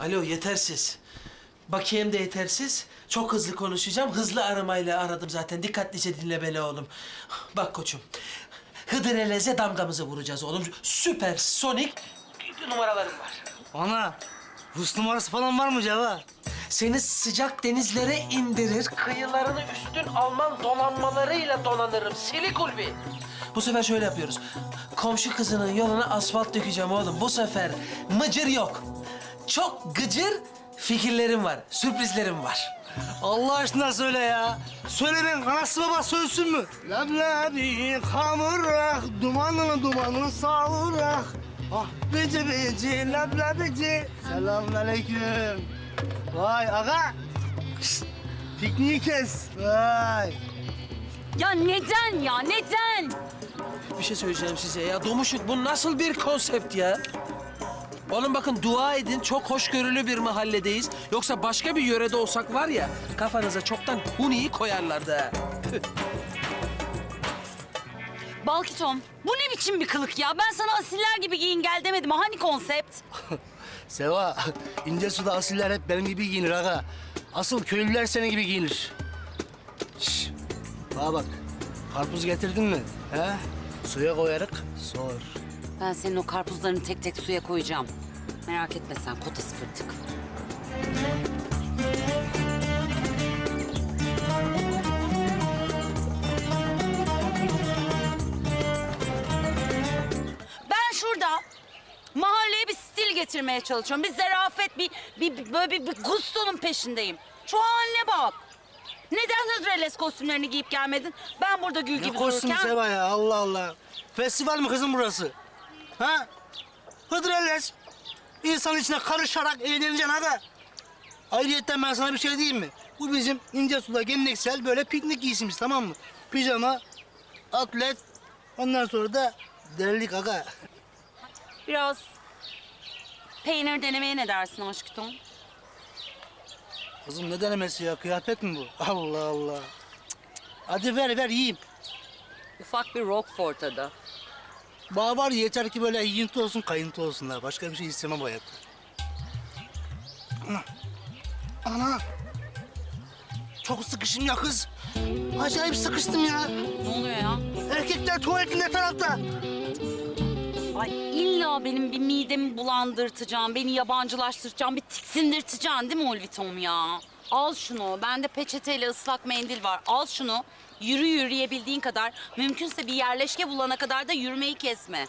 Alo yetersiz. Bakiyem de yetersiz. Çok hızlı konuşacağım. Hızlı aramayla aradım zaten. Dikkatlice dinle beni oğlum. Bak koçum. Hıdrellez'e damgamızı vuracağız oğlum. Süper sonik numaralarım var. Ana, Rus numarası falan var mı Ceva? Seni sıcak denizlere indirir. Kıyılarını üstün Alman donanmalarıyla donanırım. Silik ulvi. Bu sefer şöyle yapıyoruz. Komşu kızının yoluna asfalt dökeceğim oğlum. Bu sefer mıcır yok. Çok gıcır fikirlerim var. Sürprizlerim var. Allah aşkına söyle ya. Söyle ben anası baba söylsün mü? Leblebi kamurak, dumanını dumanını savurak. Ah bici bici leblebici. Selamünaleyküm. Vay aga. Şşt, pikniği kes. Vay. Ya neden ya neden? Bir şey söyleyeceğim size ya. Domuşuk bu nasıl bir konsept ya? Oğlum bakın dua edin çok hoşgörülü bir mahalledeyiz. Yoksa başka bir yörede olsak var ya kafanıza çoktan huniyi koyarlardı ha. Tüh. Balkitom bu ne biçim bir kılık ya? Ben sana asiller gibi giyin gel demedim. Hani konsept? Seva, ince suda asiller hep benim gibi giyinir aga. Asıl köylüler senin gibi giyinir. Şş, bana bak. Karpuz getirdin mi? He? Suya koyarak sor. Ben senin o karpuzlarını tek tek suya koyacağım. Merak etme sen kota sıfır tık. Ben şurada mahalleye bir stil getirmeye çalışıyorum. Bir zarafet, bir, bir, bir- böyle bir, bir gustonun peşindeyim. Şu haline bak. Neden Hıdrellez kostümlerini giyip gelmedin? Ben burada gül Ne gibi kostüm dururken... Seva ya Allah Allah. Festival mi kızım burası? Ha? Hıdrellez. İnsan içine karışarak eğleneceksin aga. Ayrıyetten ben sana bir şey diyeyim mi? Bu bizim ince suda geleneksel böyle piknik giysimiz tamam mı? Pijama, atlet, ondan sonra da delilik aga. Biraz peynir denemeye ne dersin aşkım? Kızım ne denemesi ya? Kıyafet mi bu? Allah Allah. Cık, cık. Hadi ver ver yiyeyim. Ufak bir Roquefort tadı. Bağ var ya, yeter ki böyle yiyinti olsun kayıntı olsunlar. Başka bir şey istemem hayatta. Ana. Ana. Çok sıkıştım ya kız. Acayip sıkıştım ya. Ne oluyor ya? Erkekler tuvaletin ne tarafta? Ay illa benim bir midemi bulandırtacağım, beni yabancılaştıracağım, bir tiksindirteceksin değil mi Ulvitom ya? Al şunu, bende peçeteyle ıslak mendil var. Al şunu, yürü yürüyebildiğin kadar, mümkünse bir yerleşke bulana kadar da yürümeyi kesme.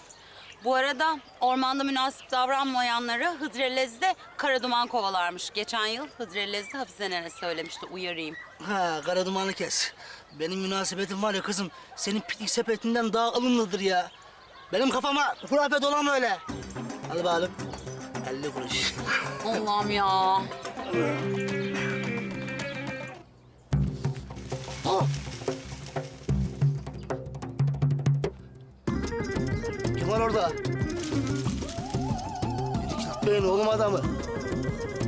Bu arada ormanda münasip davranmayanları Hıdrellez'de kara duman kovalarmış. Geçen yıl Hıdrellez'de Hafize Nene söylemişti, uyarayım. Ha kara dumanı kes. Benim münasebetim var ya kızım. Senin piknik sepetinden daha alımlıdır ya. Benim kafama hurafe dolan öyle. Al bakalım. 50 kuruş. Allah'ım ya. Orada? Gitmeyin oğlum adamı.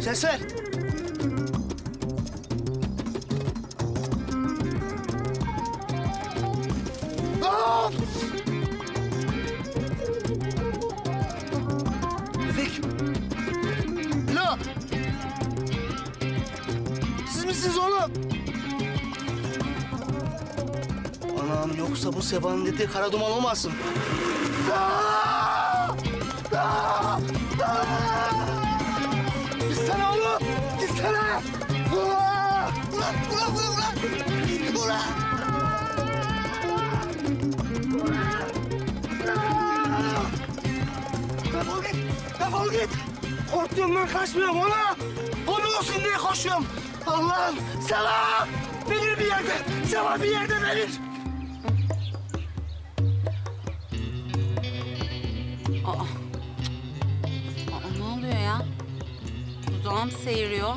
Ses ver. Aa! Müfik. Alo. Siz misiniz oğlum? Anam yoksa bu Seva'nın dediği kara duman olmasın? Aa! Gitsene oğlum! Gitsene! Ulan! Ulan! Ulan! Ulan! Ulan! Defol git! Defol git! Korktuğumdan kaçmıyorum ona! Onu olsun diye koşuyorum! Allah'ım! Seva! Belir bir yerde! Seva bir yerde belir! Aa Dudağım seyiriyor.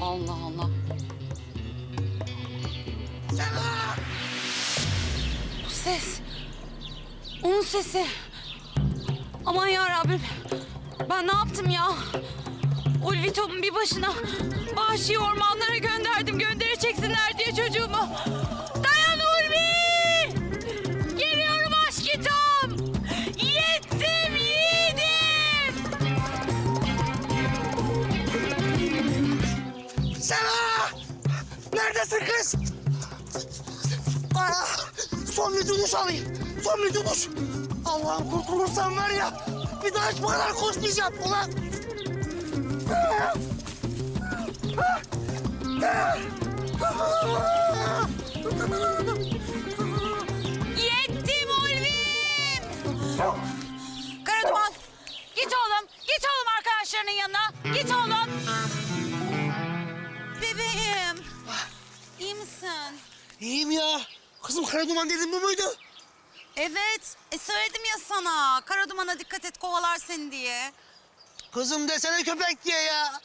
Allah Allah. Bu ses. Onun sesi. Aman ya Rabbim. Ben ne yaptım ya? Ulvitom'un bir başına vahşi ormanlara gönderdim. Göndereceksinler diye çocuğumu. Kız. Aa, son bir duduş alayım. Son bir duduş. Allah'ım kurtulursam var ya bir daha hiç bu kadar koşmayacağım ulan. Yettim Ulvi'm! Karaduman, git oğlum. Git oğlum arkadaşlarının yanına. Git oğlum. İyiyim ya. Kızım kara duman dedim bu muydu? Evet. E söyledim ya sana. Karaduman'a dikkat et kovalar seni diye. Kızım desene köpek diye ya.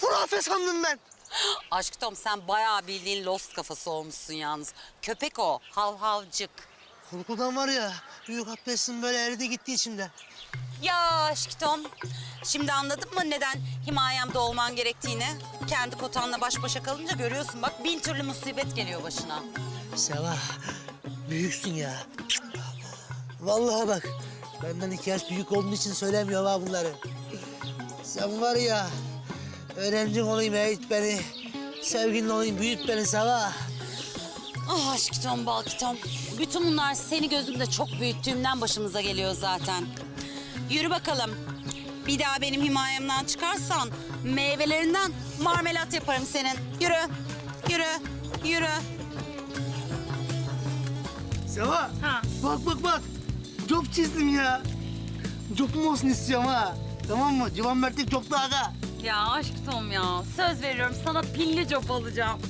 Hurafe sandım ben. Aşk Tom sen bayağı bildiğin lost kafası olmuşsun yalnız. Köpek o. Hav havcık. Korkudan var ya büyük abdestim böyle eridi gitti içimden. Ya aşk Tom. Şimdi anladın mı neden himayemde olman gerektiğini? Kendi kotanla baş başa kalınca görüyorsun bak bin türlü musibet geliyor başına. Seva büyüksün ya. Vallahi bak benden iki yaş büyük olduğun için söylemiyorum ha bunları. Sen var ya öğrencin olayım eğit beni. Sevgilin olayım büyüt beni Seva. Ah aşk Tom balki Tom. Bütün bunlar seni gözümde çok büyüttüğümden başımıza geliyor zaten. Yürü bakalım. Bir daha benim himayemden çıkarsan meyvelerinden marmelat yaparım senin. Yürü, yürü, yürü. Seva Ha. bak bak bak. Cop çizdim ya. Copum olsun istiyorum ha. Tamam mı? Civan Mertlik coplu aga. Ya aşk Tom ya. Söz veriyorum sana pilli cop alacağım.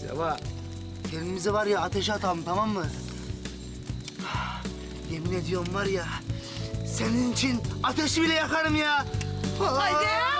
Seva, kendimize var ya ateşe atalım tamam mı? Yemin ediyorum var ya, senin için ateşi bile yakarım ya. Hadi.